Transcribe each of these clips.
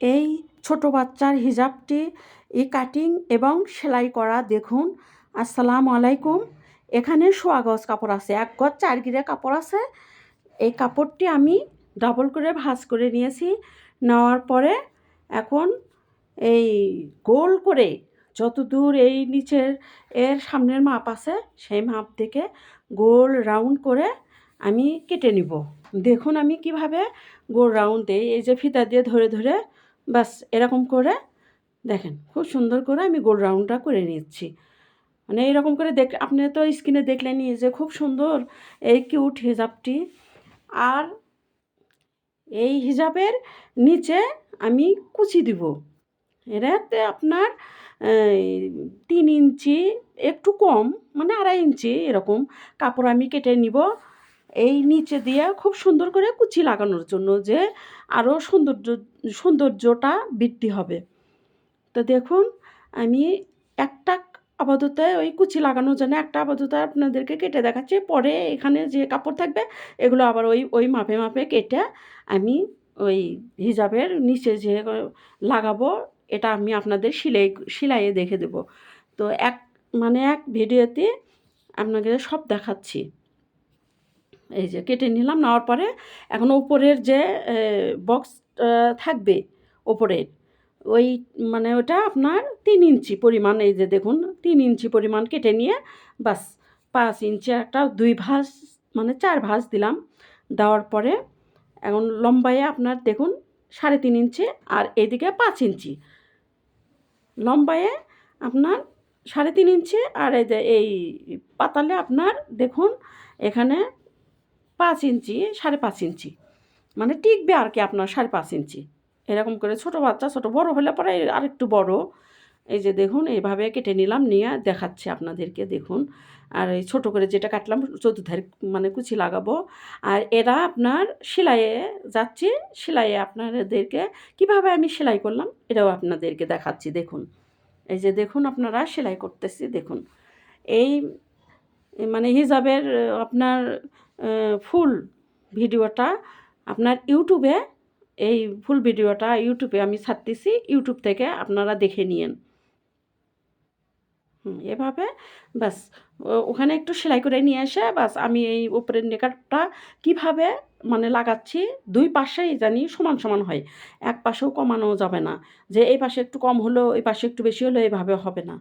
এই ছোট বাচ্চার হিজাবটি এই কাটিং এবং সেলাই করা দেখুন। আসসালামু আলাইকুম। এখানে সোয়া গজ কাপড় আছে। এক গজ চার গিরে কাপড় আছে। এই কাপড়টি আমি ডাবল করে ভাঁজ করে নিয়েছি। নেওয়ার পরে এখন এই গোল করে যত দূর এই নিচের এর সামনের মাপ আছে, সেই মাপ থেকে গোল রাউন্ড করে আমি কেটে নিব। দেখুন আমি কীভাবে গোল রাউন্ড দিই। এই যে ফিতা দিয়ে ধরে ধরে বাস এরকম করে দেখেন, খুব সুন্দর করে আমি গোল রাউন্ডটা করে নিচ্ছি। মানে এরকম করে দেখ, আপনি তো স্ক্রিনে দেখলেনই যে খুব সুন্দর এই কিউট হিজাবটি। আর এই হিজাবের নিচে আমি কুচি দিব। এটাতে আপনার তিন ইঞ্চি একটু কম মানে আড়াই ইঞ্চি এরকম কাপড় আমি কেটে নিব। এই নিচে দিয়ে খুব সুন্দর করে কুচি লাগানোর জন্য যে আরও সৌন্দর্য, সৌন্দর্যটা বৃদ্ধি হবে। তো দেখুন, আমি একটা আপাতত ওই কুচি লাগানোর জন্য একটা আপাতত আপনাদেরকে কেটে দেখাচ্ছি। পরে এখানে যে কাপড় থাকবে, এগুলো আবার ওই ওই মাপে মাপে কেটে আমি ওই হিজাবের নিচে যে লাগাবো, এটা আমি আপনাদের সিলাই, সিলাইয়ে দেখে দেব। তো এক মানে এক ভিডিওতে আপনাকে সব দেখাচ্ছি। এই যে কেটে নিলাম, নেওয়ার পরে এখন উপরের যে বক্স থাকবে ওপরের ওই মানে ওটা আপনার তিন ইঞ্চি পরিমাণ, এই যে দেখুন, তিন ইঞ্চি পরিমাণ কেটে নিয়ে বাস পাঁচ ইঞ্চি একটা দুই ভাঁজ মানে চার ভাঁজ দিলাম, দেওয়ার পরে এখন লম্বায় আপনার দেখুন সাড়ে তিন ইঞ্চি আর এদিকে পাঁচ ইঞ্চি। লম্বায় আপনার সাড়ে তিন ইঞ্চি আর এই যে এই পাতালে আপনার দেখুন এখানে পাঁচ ইঞ্চি, সাড়ে পাঁচ ইঞ্চি। মানে টিকবে আর কি আপনার সাড়ে পাঁচ ইঞ্চি। এরকম করে ছোট বাচ্চা, ছোট বড় হলে পরে আরেকটু বড়। এই যে দেখুন, এইভাবে কেটে নিলাম, নিয়ে দেখাচ্ছি আপনাদেরকে, দেখুন। আর এই ছোটো করে যেটা কাটলাম, চতুর্ধারে মানে কুচি লাগাবো। আর এরা আপনার সেলাইয়ে যাচ্ছি, সেলাইয়ে আপনাদেরকে কীভাবে আমি সেলাই করলাম, এটাও আপনাদেরকে দেখাচ্ছি, দেখুন। এই যে দেখুন, আপনারা সেলাই করতেছি, দেখুন। এই মানে হিজাবের আপনার ফুল ভিডিওটা আপনার ইউটিউবে, এই ফুল ভিডিওটা ইউটিউবে আমি ছাড়তেছি, ইউটিউব থেকে আপনারা দেখে নিন এভাবে ব্যাস ওখানে একটু সেলাই করে নিয়ে এসে বাস আমি এই উপরের নেকারটা কীভাবে মানে লাগাচ্ছি, দুই পাশেই জানি সমান সমান হয়, এক পাশেও কমানো যাবে না, যে এই পাশে একটু কম হলো এই পাশে একটু বেশি হলো এভাবে হবে না।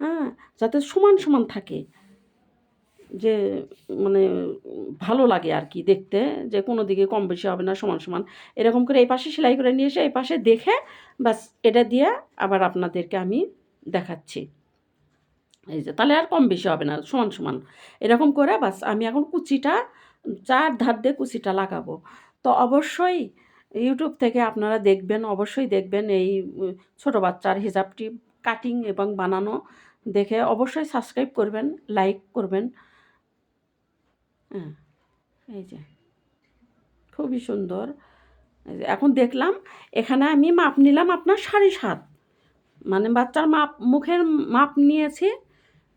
হ্যাঁ যাতে সমান সমান থাকে। যে মানে ভালো লাগে আর কি দেখতে, যে কোনো দিকে কম বেশি হবে না, সমান সমান। এরকম করে এই পাশে সেলাই করে নিয়ে এসে এই পাশে দেখে বাস এটা দিয়ে আবার আপনাদেরকে আমি দেখাচ্ছি। এই যে, তাহলে আর কম বেশি হবে না, সমান সমান। এরকম করে বাস আমি এখন কুচিটা, চার ধার দিয়ে কুচিটা লাগাবো। তো অবশ্যই ইউটিউব থেকে আপনারা দেখবেন, অবশ্যই দেখবেন এই ছোট বাচ্চার হিজাবটি কাটিং এবং বানানো দেখে অবশ্যই সাবস্ক্রাইব করবেন লাইক করবেন। হ্যাঁ এই যে। খুবই সুন্দর। এখন দেখলাম এখানে আমি মাপ নিলাম আপনার সাড়ে সাত। মানে বাচ্চার মাপ মুখের মাপ নিয়েছি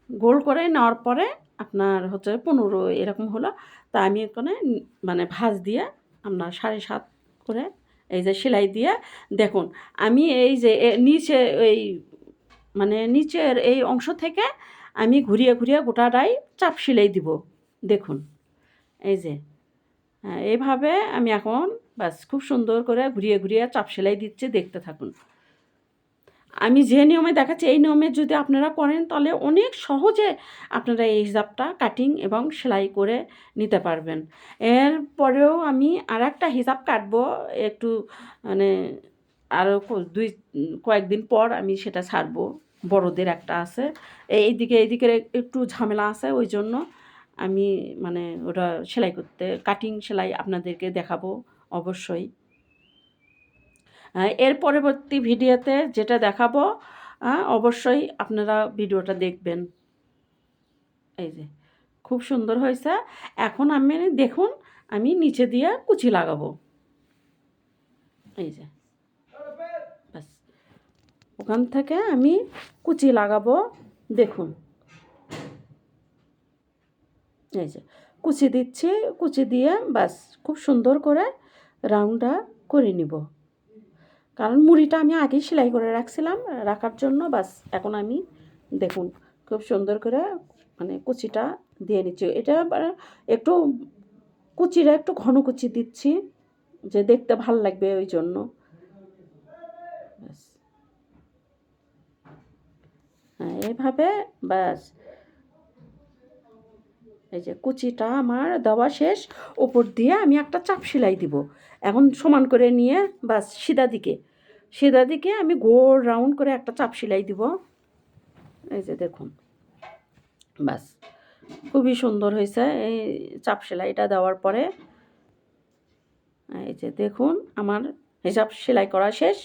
গোল করে নেওয়ার পরে আপনার হচ্ছে পনেরো এরকম হলো। তা আমি এখানে মানে ভাজ দিয়ে আপনার সাড়ে সাত করে এই যে সেলাই দিয়ে দেখুন আমি এই যে নিচে এই মানে নিচের এই অংশ থেকে আমি ঘুরিয়ে ঘুরিয়ে গোটাটাই চাপ সেলাই দিব। দেখুন। এই যে হ্যাঁ এইভাবে আমি এখন বাস খুব সুন্দর করে ঘুরিয়ে ঘুরিয়ে চাপ সেলাই দিচ্ছে, দেখতে থাকুন। আমি যে নিয়মে দেখাচ্ছি, এই নিয়মে যদি আপনারা করেন, তাহলে অনেক সহজে আপনারা এই হিসাবটা কাটিং এবং সেলাই করে নিতে পারবেন। এর পরেও আমি আর একটা হিসাব কাটবো, একটু মানে আরও দুই, কয়েকদিন পর আমি সেটা ছাড়বো। বড়দের একটা আছে এইদিকে এইদিকে একটু ঝামেলা আছে, ওই জন্য আমি মানে ওটা সেলাই করতে কাটিং সেলাই আপনাদেরকে দেখাবো অবশ্যই। এর পরবর্তী ভিডিওতে যেটা দেখাবো অবশ্যই আপনারা ভিডিওটা দেখবেন। এই যে, খুব সুন্দর হয়েছে। এখন আমি দেখুন, আমি নিচে দিয়ে কুচি লাগাবো। এই যে ওখান থেকে আমি কুচি লাগাবো, দেখুন। এই যে, কুচি দিচ্ছি, কুচি দিয়ে ব্যাস, খুব সুন্দর করে রাউন্ডটা করে নিব। কারণ মুড়িটা আমি আগেই সেলাই করে রাখছিলাম, রাখার জন্য বাস এখন আমি দেখুন খুব সুন্দর করে মানে কুচিটা দিয়ে নিচ্ছি। এটা একটু কুচিটা একটু ঘন কুচি দিচ্ছি, যে দেখতে ভালো লাগবে ওই জন্য। হ্যাঁ এইভাবে ব্যাস এই যে কুচিটা আমার দেওয়া শেষ, ওপর দিয়ে আমি একটা চাপ সেলাই দিব। এখন সমান করে নিয়ে বাস সিধা দিকে। সিধা দিকে আমি গোল রাউন্ড করে একটা চাপ সেলাই দিব। এই যে দেখুন। বাস, খুবই সুন্দর হয়েছে এই চাপ সেলাইটা দেওয়ার পরে। এই যে দেখুন, আমার হিসাব সেলাই করা শেষ।